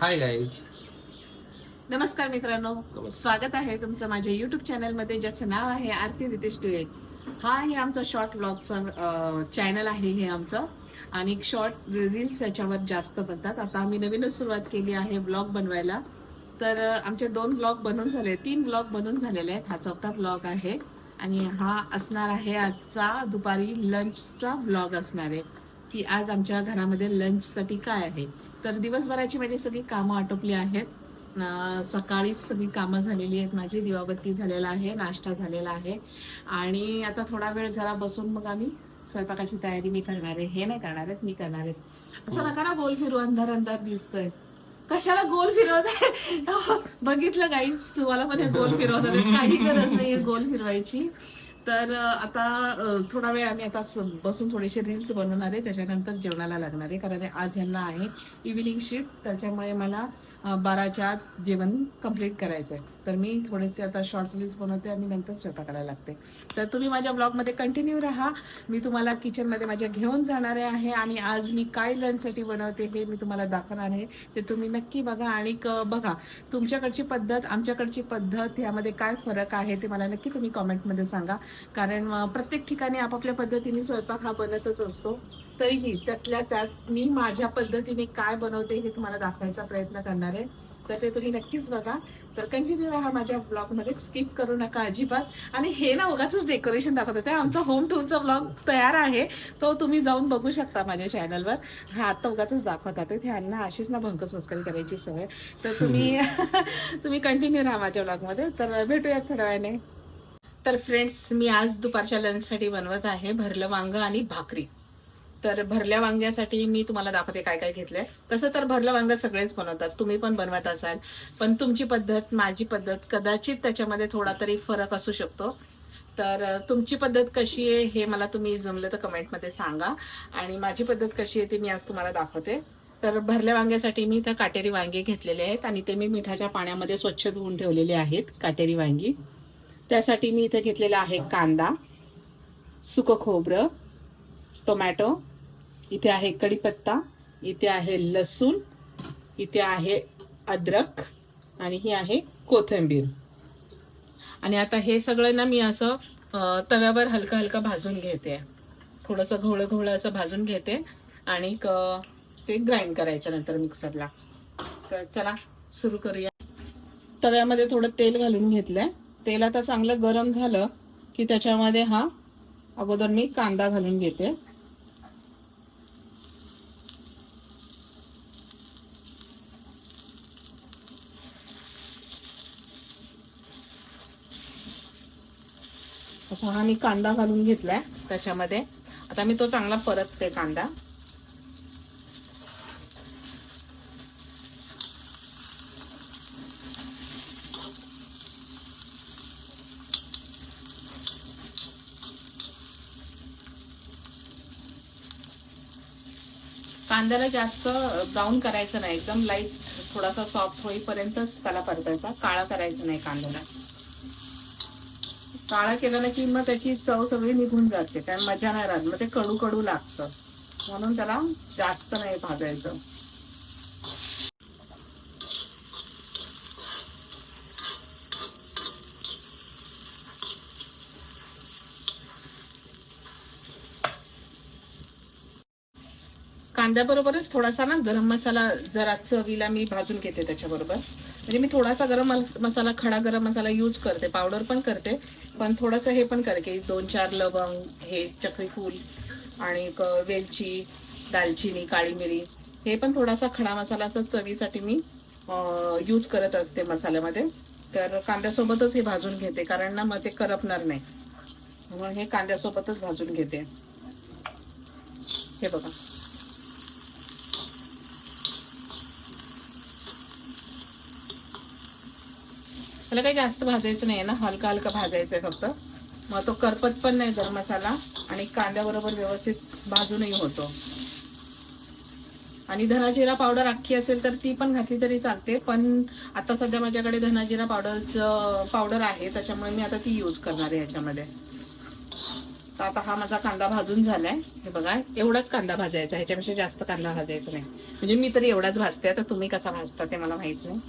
Hi guys नमस्कार मित्रांनो. स्वागत आहे तुमचं माझ्या युट्यूब चॅनलमध्ये ज्याचं नाव आहे आरती रितेश डुएट हा हे आमचं शॉर्ट ब्लॉगचं चॅनल आहे हे आमचं. आणि शॉर्ट रील्स याच्यावर जास्त बनतात. आता आम्ही नवीनच सुरुवात केली आहे ब्लॉग बनवायला. तर आमचे दोन ब्लॉग बनून झाले. तीन ब्लॉग बनून झालेले आहेत. हा चौथा ब्लॉग आहे. आणि हा असणार आहे आजचा दुपारी लंचचा ब्लॉग असणार आहे. की आज आमच्या घरामध्ये लंचसाठी काय आहे? तर दिवसभराची माझी सगळी कामं आटोपली आहेत. सकाळीच सगळी कामं झालेली आहेत. माझी दिवाबत्ती झालेला आहे नाश्ता झालेला आहे. आणि आता थोडा वेळ जरा बसून मग आम्ही स्वयंपाकाची तयारी मी करणार आहे. हे नाही करणार आहेत मी करणार आहे असं नका ना गोल फिरू अंधार अंधार दिसतोय. कशाला गोल फिरवत आहे? बघितलं गाईस तुम्हाला पण हे गोल फिरवत आहे काही गरज नाहीये गोल फिरवायची. तर आता थोडा वेळ आम्ही आता स- बसून थोडेसे रील्स बनवणार आहे. त्याच्यानंतर जेवणाला लागणार आहे. कारण आज यांना आहे इव्हिनिंग शिफ्ट त्याच्यामुळे मला बाराच्या आत जेवण कंप्लीट करायचं आहे तर मी थोडेसे आता शॉर्ट रील्स बनवते आणि नंतर स्वयंपाक करायला लागते. तर तुम्ही माझ्या ब्लॉगमध्ये कंटिन्यू राहा. मी तुम्हाला किचनमध्ये माझ्या घेऊन जाणारे आहे आणि आज मी काय लंचसाठी बनवते हे मी तुम्हाला दाखवणार आहे. ते तुम्ही नक्की बघा आणि क- बघा. तुमच्याकडची पद्धत आमच्याकडची पद्धत यामध्ये काय फरक आहे ते मला नक्की तुम्ही कॉमेंटमध्ये सांगा. कारण प्रत्येक ठिकाणी आपापल्या पद्धतीने स्वयंपाक हा बनतच असतो. तरीही त्यातल्या त्यात मी माझ्या पद्धतीने काय बनवते हे तुम्हाला दाखवायचा प्रयत्न करणार आहे. तर ते तुम्ही नक्कीच बघा. तर कंटिन्यू राहा माझ्या ब्लॉगमध्ये स्किप करू नका अजिबात. आणि हे ना उगाच डेकोरेशन दाखवत होते आमचा होम टूरचा ब्लॉग तयार आहे. तो तुम्ही जाऊन बघू शकता माझ्या चॅनलवर हा आता उगाच दाखवतात. त्यांना अशीच ना भंकस मस्करी करायची सवय. तर तुम्ही तुम्ही कंटिन्यू राहा माझ्या ब्लॉगमध्ये तर भेटूयात थोड्या वेळाने. तर फ्रेंड्स मी आज दुपारच्या लंचसाठी बनवत आहे भरलं वांग आणि भाकरी. तर भरल्या वांग्यासाठी मी तुम्हाला दाखवते काय काय घेतलंय. तसं तर भरलं वांग सगळेच बनवतात. तुम्ही पण बनवत असाल. पण तुमची पद्धत माझी पद्धत कदाचित त्याच्यामध्ये थोडा तरी फरक असू शकतो. तर तुमची पद्धत कशी आहे हे मला तुम्ही जमलं तर कमेंटमध्ये सांगा. आणि माझी पद्धत कशी आहे ती मी आज तुम्हाला दाखवते. तर भरल्या वांग्यासाठी मी इथं काटेरी वांगे घेतलेले आहेत आणि ते मी मिठाच्या पाण्यामध्ये स्वच्छ धुवून ठेवलेले आहेत काटेरी वांगी. त्यासाठी मी इथं घेतलेला आहे कांदा सुकं खोबरं टोमॅटो इथे आहे कढीपत्ता इथे आहे लसूण इथे आहे अद्रक आणि ही आहे कोथिंबीर. आणि आता हे सगळं ना मी असं तव्यावर हलकं हलकं भाजून घेते. थोडंसं घोळं घोळं असं भाजून घेते आणि ते ग्राइंड करायचं नंतर मिक्सरला तर चला सुरू करूया. तव्यामध्ये थोडं तेल घालून घेतलंय. तेल आता चांगलं गरम झालं की त्याच्यामध्ये हा अगोदर मी कांदा घालून घेते. असा हा मी कांदा घालून घेतलाय त्याच्यामध्ये. आता मी तो चांगला परतते कांदा. कांद्याला जास्त ब्राऊन करायचं नाही एकदम लाइट थोडासा सॉफ्ट होईपर्यंतच त्याला परतायचा. काळा करायचा नाही कांद्याला. काळा केलं ना की मग त्याची चव सगळी निघून जाते. काय मजा नाही राहत. मग ते कडू कडू लागतं. म्हणून त्याला जास्त नाही भाजायचं. कांद्याबरोबरच थोडासा ना गरम मसाला जरा चवीला मी भाजून घेते त्याच्याबरोबर. म्हणजे मी थोडासा गरम मसाला खडा गरम मसाला यूज करते पावडर पण करते. पण थोडंसं हे पण करते दोन चार लवंग हे चक्रीफूल आणि वेलची दालचिनी काळी मिरी हे पण थोडासा खडा मसाला असं चवीसाठी मी यूज करत असते मसाल्यामध्ये. तर कांद्यासोबतच हे भाजून घेते कारण ना मग ते करपणार नाही. म्हणून हे कांद्यासोबतच भाजून घेते. हे बघा. त्याला काही जास्त भाजायचं नाही ना हलका हलका भाजायचं आहे फक्त. मग तो करपत पण नाही गरम मसाला आणि कांद्याबरोबर व्यवस्थित भाजूनही होतो. आणि धनाजिरा पावडर अख्खी असेल तर ती पण घातली तरी चालते पण आता सध्या माझ्याकडे धनाजिरा पावडरचं पावडर आहे त्याच्यामुळे मी आता ती यूज करणार आहे याच्यामध्ये. तर आता हा माझा कांदा भाजून झालाय. हे बघा एवढाच कांदा भाजायचा ह्याच्यापेक्षा जास्त कांदा भाजायचा नाही. म्हणजे मी तरी एवढाच भाजते. आता तुम्ही कसा भाजता ते मला माहीत नाही.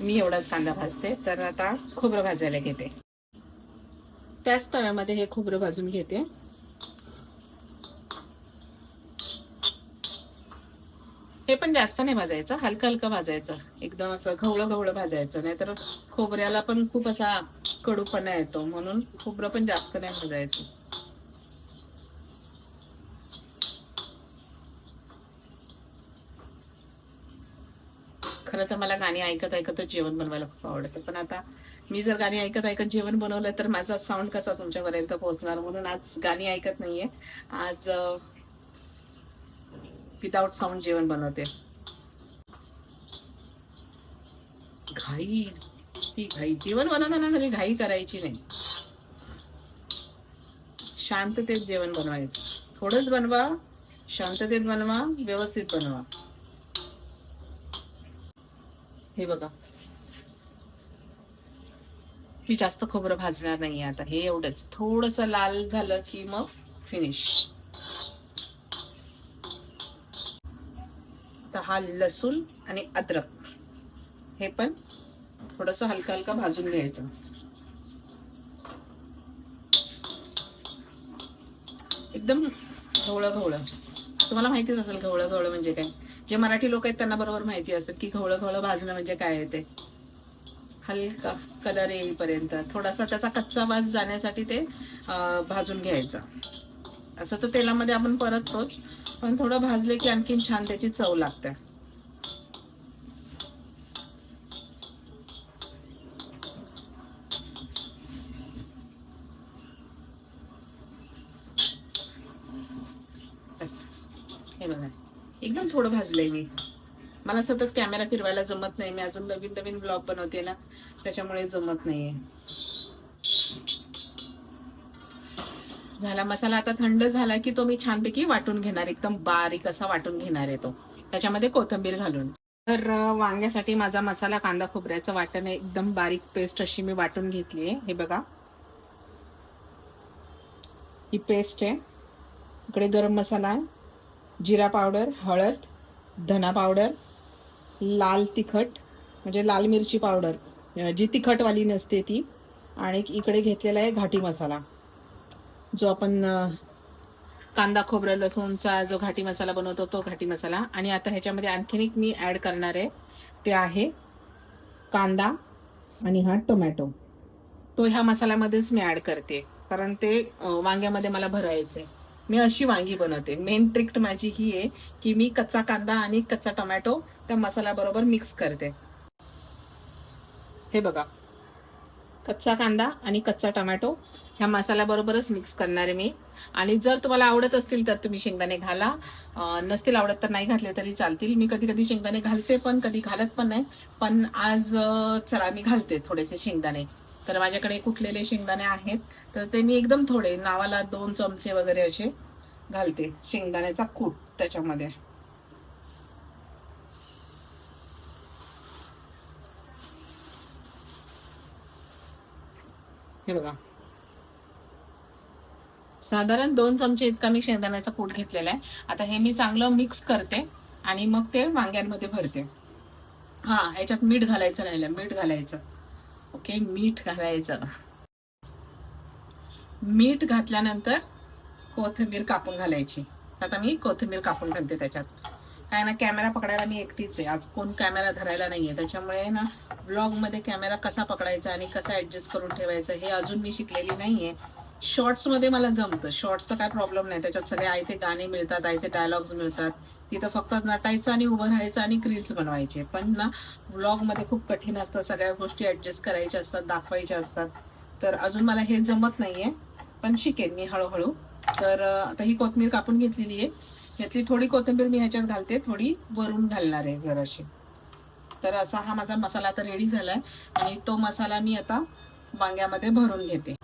मी एवढाच कांदा भाजते. तर आता खोबरं भाजायला घेते. त्याच तव्यामध्ये हे खोबरं भाजून घेते. हे पण जास्त नाही भाजायचं. हलकं हलकं भाजायचं. एकदम असं घवळं घवळं भाजायचं. नाहीतर खोबऱ्याला पण खूप असा कडूपणा येतो. म्हणून खोबरं पण जास्त नाही भाजायचं. तर मला गाणी ऐकत ऐकतच जेवण बनवायला खूप आवडतं. पण आता मी जर गाणी ऐकत ऐकत जेवण बनवलं तर माझा साऊंड कसा तुमच्यापर्यंत पोहोचणार? म्हणून आज गाणी ऐकत नाहीये. आज विदाउट साऊंड जेवण बनवते. घाई. ती घाई. जेवण बनवताना तरी घाई करायची नाही. शांततेत जेवण बनवायचं. थोडंच बनवा शांततेत बनवा व्यवस्थित बनवा. हे बघा. मी जास्त खोबरं भाजणार नाहीये आता. हे एवढंच. थोडस लाल झालं की मग फिनिश तर हा लसूण आणि अद्रक. हे पण थोडस हलका हलका भाजून घ्यायचं. एकदम घवळं घवळं. तुम्हाला माहितीच असेल घवळं घवळं म्हणजे काय? जे मराठी लोक आहेत त्यांना बरोबर माहिती असेल की घवळं घवळं भाजणं म्हणजे काय आहे ते. हलका कलर येईपर्यंत. थोडासा त्याचा कच्चा वास जाण्यासाठी ते भाजून घ्यायचा. असं तर तेलामध्ये आपण परततोच पण थोडं भाजले की आणखीन छान त्याची चव लागते. हे बघा. एकदम थोडं भाजलंय मी. मला सतत कॅमेरा फिरवायला जमत नाही. मी अजून नवीन नवीन ब्लॉग बनवते ना त्याच्यामुळे जमत नाहीये. झाला मसाला आता थंड झाला की तो मी छानपैकी वाटून घेणार. एकदम बारीक असा वाटून घेणार आहे तो. त्याच्यामध्ये कोथिंबीर घालून. तर वांग्यासाठी माझा मसाला कांदा खोबऱ्याचं वाटण आहे. एकदम बारीक पेस्ट अशी मी वाटून घेतली आहे. हे बघा. ही पेस्ट आहे. इकडे गरम मसाला आहे. जिरा पावडर हळद धना पावडर लाल तिखट म्हणजे लाल मिरची पावडर जी तिखटवाली नसते ती आणि इकडे घेतलेला आहे घाटी मसाला. जो आपण कांदा खोबरं लसूणचा जो घाटी मसाला बनवतो तो घाटी मसाला. आणि आता ह्याच्यामध्ये आणखीन एक मी ॲड करणार आहे. ते आहे कांदा आणि हा टोमॅटो. तो ह्या मसाल्यामध्येच मी ॲड करते. कारण ते वांग्यामध्ये मला भरायचं आहे मी अशी वांगी बनवते. मेन ट्रिक्ट माझी ही आहे की मी कच्चा कांदा आणि कच्चा टोमॅटो त्या मसाल्याबरोबर मिक्स करते. हे बघा. कच्चा कांदा आणि कच्चा टोमॅटो ह्या मसाल्याबरोबरच मिक्स करणार आहे मी. आणि जर तुम्हाला आवडत असतील तर तुम्ही शेंगदाणे घाला. नसतील आवडत तर नाही घातले तरी चालतील. मी कधी कधी शेंगदाणे घालते पण कधी घालत पण नाही. पण आज चला मी घालते थोडेसे शेंगदाणे. तर माझ्याकडे कुठलेले शेंगदाणे आहेत तर ते मी एकदम थोडे नावाला दोन चमचे वगैरे असे घालते शेंगदाण्याचा कूट त्याच्यामध्ये. हे बघा. साधारण दोन चमचे इतका मी शेंगदाण्याचा कूट घेतलेला आहे. आता हे मी चांगलं मिक्स करते आणि मग ते वांग्यांमध्ये भरते. हा ह्याच्यात मीठ घालायचं राहिलं मीठ घालायचं. ओके मीठ घालायचं. मीठ घातल्यानंतर कोथिंबीर कापून घालायची. आता मी कोथिंबीर कापून घालते त्याच्यात. काय ना कॅमेरा पकडायला मी एकटीच आहे. आज कोण कॅमेरा धरायला नाहीये. त्याच्यामुळे ना ब्लॉगमध्ये कॅमेरा कसा पकडायचा आणि कसा ॲडजस्ट करून ठेवायचा हे अजून मी शिकलेली नाहीये. आहे शॉर्ट्समध्ये मला जमतं. शॉर्ट्सचा काय प्रॉब्लेम नाही. त्याच्यात सगळे आयते गाणे मिळतात आयते डायलॉग्स मिळतात. तिथं फक्त नटायचं आणि उभं राहायचं आणि क्रील्स बनवायचे. पण ना व्लॉगमध्ये खूप कठीण असतात सगळ्या गोष्टी ॲडजस्ट करायच्या असतात दाखवायच्या असतात. तर अजून मला हे जमत नाही आहे पण शिकेन मी हळूहळू. तर आता ही कोथिंबीर कापून घेतलेली आहे. यातली थोडी कोथिंबीर मी ह्याच्यात घालते. थोडी वरून घालणार आहे जराशी. तर असा हा माझा मसाला आता रेडी झाला आहे आणि तो मसाला मी आता वांग्यामध्ये भरून घेते.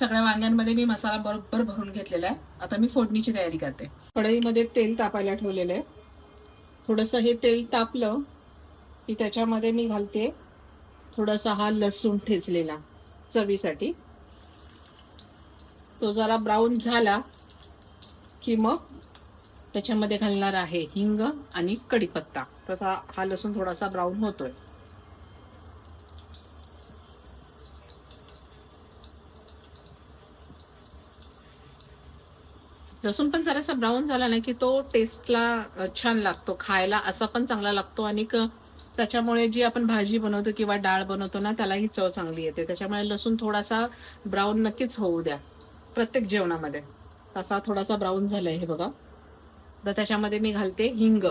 सगळ्या वांग्यांमध्ये मी मसाला बरोबर भरून घेतलेला आहे. आता मी फोडणीची तयारी करते. कढईमध्ये तेल तापायला ठेवलेलं आहे. थोडंसं हे तेल तापलं की त्याच्यामध्ये मी घालते थोडासा हा लसूण ठेचलेला चवीसाठी. तो जरा ब्राऊन झाला की मग त्याच्यामध्ये घालणार आहे हिंग आणि कढीपत्ता. तर हा हा लसूण थोडासा ब्राऊन होतोय. लसूण पण जरासा ब्राऊन झाला ना की तो टेस्टला छान लागतो खायला असा पण चांगला लागतो. आणि क- त्याच्यामुळे जी आपण भाजी बनवतो किंवा डाळ बनवतो ना त्यालाही चव चांगली येते. त्याच्यामुळे लसूण थोडासा ब्राऊन नक्कीच होऊ द्या प्रत्येक जेवणामध्ये. तसा थोडासा ब्राऊन झालाय हे बघा. तर त्याच्यामध्ये मी घालते हिंग.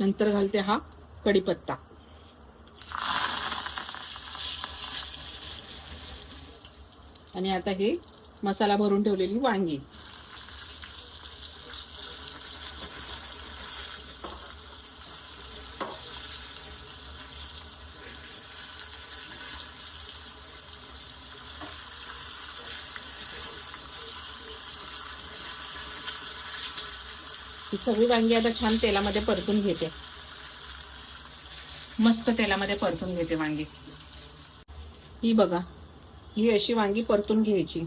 नंतर घालते हा कढीपत्ता. आणि आता हे मसाला भरून ठेवलेली वांगी. सगळी वांगी आता छान तेलामध्ये परतून घेते. मस्त तेलामध्ये परतून घेते वांगी. ही बघा. ही अशी वांगी परतून घ्यायची.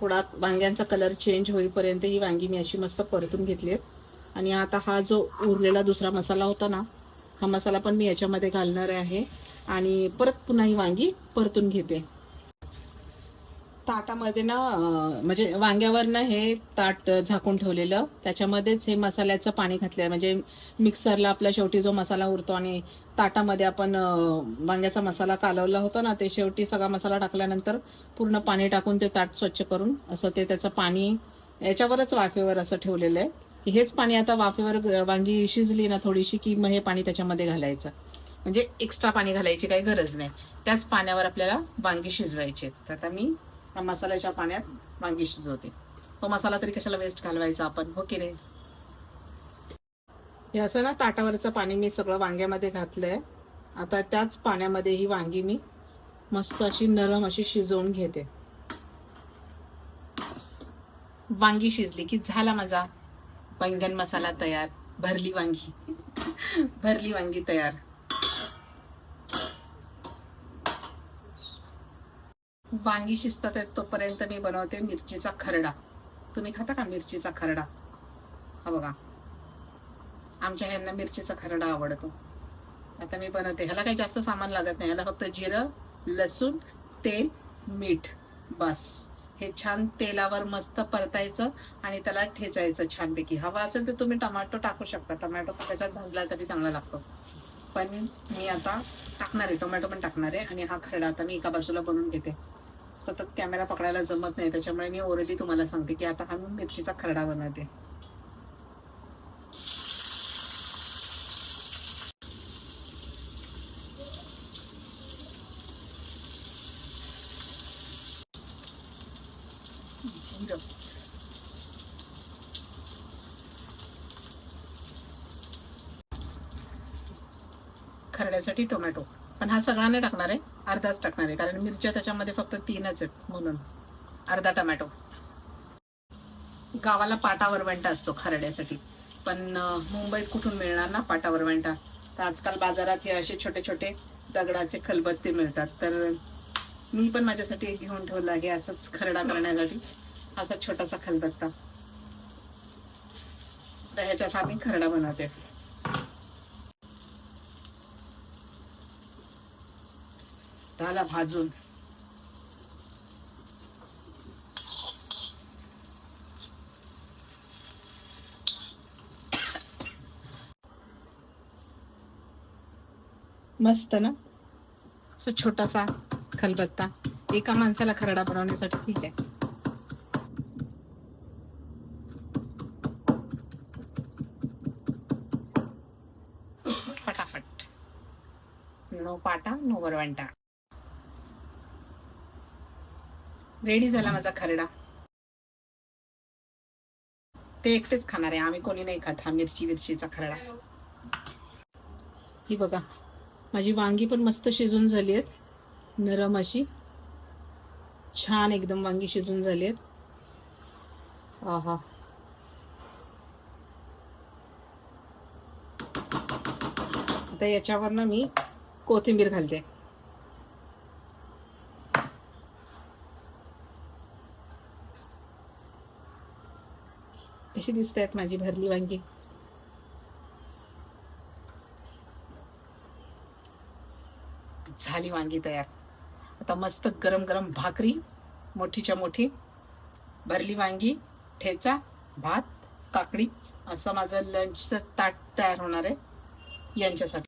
थोडा वांग्यांचा कलर चेंज होईपर्यंत ही वांगी मी अशी मस्त परतून घेतली आणि आता हा जो उरलेला दुसरा मसाला होता ना हा मसाला पण मी याच्यामध्ये घालणार आहे. आणि परत पुन्हा ही वांगी परतून घेते. ताटामध्ये ना म्हणजे वांग्यावर ना हे ताट झाकून ठेवलेलं. त्याच्यामध्येच हे मसाल्याचं पाणी घातलं म्हणजे मिक्सरला आपला शेवटी जो मसाला उरतो आणि ताटामध्ये आपण वांग्याचा मसाला कालवला होता ना ते शेवटी सगळा मसाला टाकल्यानंतर पूर्ण पाणी टाकून ते ताट स्वच्छ करून असं ते त्याचं पाणी याच्यावरच वाफेवर असं ठेवलेलं आहे. की हेच पाणी आता वाफेवर वांगी शिजली ना थोडीशी की मग हे पाणी त्याच्यामध्ये घालायचं. म्हणजे एक्स्ट्रा पाणी घालायची काही गरज नाही. त्याच पाण्यावर आपल्याला वांगी शिजवायची तर आता मी या मसाल्याच्या पाण्यात वांगी शिजवते. तो मसाला तरी कशाला वेस्ट घालवायचा आपण? हो की नाही? हे असं ना ताटावरचं पाणी मी सगळं वांग्यामध्ये घातलंय. आता त्याच पाण्यामध्ये ही वांगी मी मस्त अशी नरम अशी शिजवून घेते. वांगी शिजली की झाला माझा बैंगन मसाला तयार भरली वांगी. भरली वांगी तयार. वांगी शिजतात आहेत तोपर्यंत मी बनवते मिरचीचा खरडा. तुम्ही खाता का मिरचीचा खरडा? हा बघा. आमच्या ह्यांना मिरचीचा खरडा आवडतो. आता मी बनवते. ह्याला काही जास्त सामान लागत नाही. ह्याला फक्त जिरं लसूण तेल मीठ. बस. हे छान तेलावर मस्त परतायचं आणि त्याला ठेचायचं छानपैकी. हवा असेल तर तुम्ही टमाटो टाकू शकता. टोमॅटो त्याच्यात भाजला तरी चांगला लागतो. पण मी आता टाकणार आहे. टोमॅटो पण टाकणार आहे आणि हा खरडा आता मी एका बाजूला बनवून घेते. सतत कॅमेरा पकडायला जमत नाही. त्याच्यामुळे मी ओरली तुम्हाला सांगते की आता हा मी मिरचीचा खरडा बनवते. खरड्यासाठी टोमॅटो. पण हा सगळा नाही टाकणार आहे. अर्धाच टाकणार आहे कारण मिरच्या त्याच्यामध्ये फक्त तीनच आहेत म्हणून. अर्धा टोमॅटो. गावाला पाटा वरवंटा असतो खरड्यासाठी. पण मुंबईत कुठून मिळणार ना पाटा वरवंटा? तर आजकाल बाजारात हे असे छोटे छोटे दगडाचे खलबत्ते मिळतात. तर मी पण माझ्यासाठी एक घेऊन ठेवलं आहे असंच खरडा करण्यासाठी. असा छोटासा खलबत्ता. तर ह्याच्यात आम्ही खरडा बनवते झाला भाजून. मस्त ना? असं छोटासा खलबत्ता. एका माणसाला खरडा बनवण्यासाठी ठीक आहे. फटाफट. नो पाटा नो वरवंटा. रेडी झाला माझा खरडा. ते एकटेच खाणार आहे. आम्ही कोणी नाही खात हा मिरची मिरचीचा खरडा. ही बघा माझी वांगी पण मस्त शिजून झाली आहेत. नरम अशी. छान एकदम वांगी शिजून झाली आहेत. आहा. आता याच्यावरनं मी कोथिंबीर घालते. कशी दिसत आहेत माझी भरली वांगी? झाली वांगी तयार. आता मस्त गरम गरम भाकरी मोठीच्या मोठी भरली वांगी ठेचा भात काकडी असं माझं लंचचं ताट तयार होणार आहे यांच्यासाठी.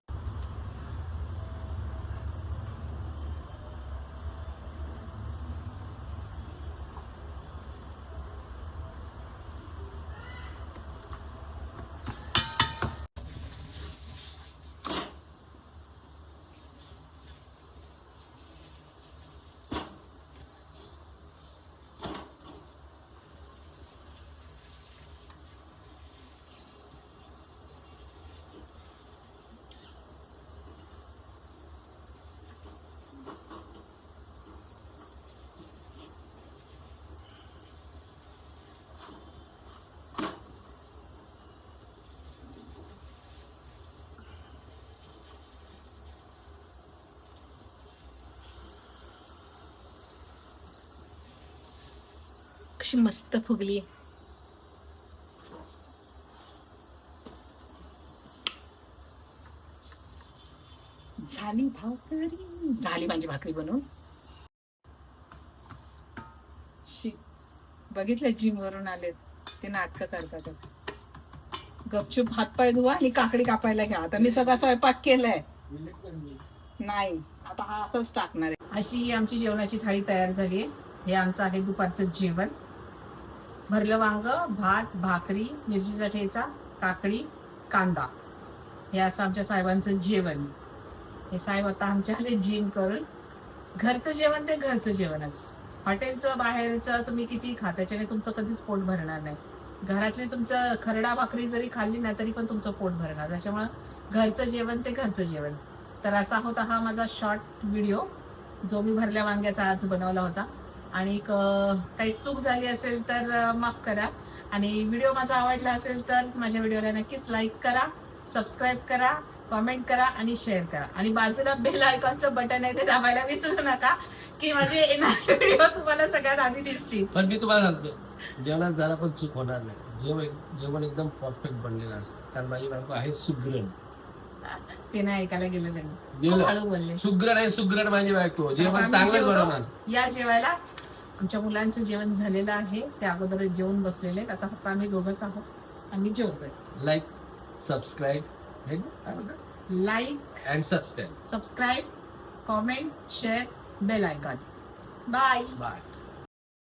कशी मस्त फुगली. झाली भाकरी. झाली माझी भाकरी बनवून. शी बघितलं जिम वरून आलेत. ते नाटकं करतात. गपचूप हात पाय धुवा आणि काकडी कापायला घ्या. आता मी सगळा स्वयंपाक केलाय. नाही आता हा असंच टाकणार आहे. अशी आमची जेवणाची थाळी तयार झाली आहे. हे आमचं आहे दुपारचं जेवण. भरलं वांग भात भाकरी मिरचीचा ठेचा काकडी कांदा. हे असं आमच्या साहेबांचं जेवण. हे साहेब आता आमच्या जिम करून घरचं जेवण ते घरचं जेवणच. हॉटेलचं बाहेरचं तुम्ही किती खा त्याच्याने तुमचं कधीच पोट भरणार नाही. घरातले तुमचं खरडा भाकरी जरी खाल्ली ना तरी पण तुमचं पोट भरणार. त्याच्यामुळं घरचं जेवण ते घरचं जेवण. तर असा होता हा माझा शॉर्ट व्हिडिओ जो मी भरल्या वांग्याचा आज बनवला होता. आणि काही चूक झाली असेल तर माफ करा. आणि व्हिडिओ माझा आवडला असेल तर माझ्या व्हिडिओला नक्कीच लाईक करा सबस्क्राईब करा कमेंट करा आणि शेअर करा. आणि बाजूला बेल आयकॉनचं बटन आहे ते दाबायला विसरू नका की माझे येणारे व्हिडिओ तुम्हाला सगळ्यात आधी दिसतील. पण मी तुम्हाला सांगतो जेवणात जरा पण चूक होणार नाही. जेवण जेवण एकदम परफेक्ट बनलेलं असतं. कारण माझी बायको आहे सुग्रण. ते नाही ऐकायला गेलं त्यांनी हळू बोलले. सुग्रण आहे सुग्रण माझी बायको. जेवण चांगलं. बनवणार. या जेवायला आमच्या मुलांचं जेवण झालेलं आहे. ते अगोदरच जेवून बसलेले आहेत. आता फक्त आम्ही दोघंच आहोत. आम्ही जेवतोय. Like subscribe like and subscribe subscribe comment share bell icon bye bye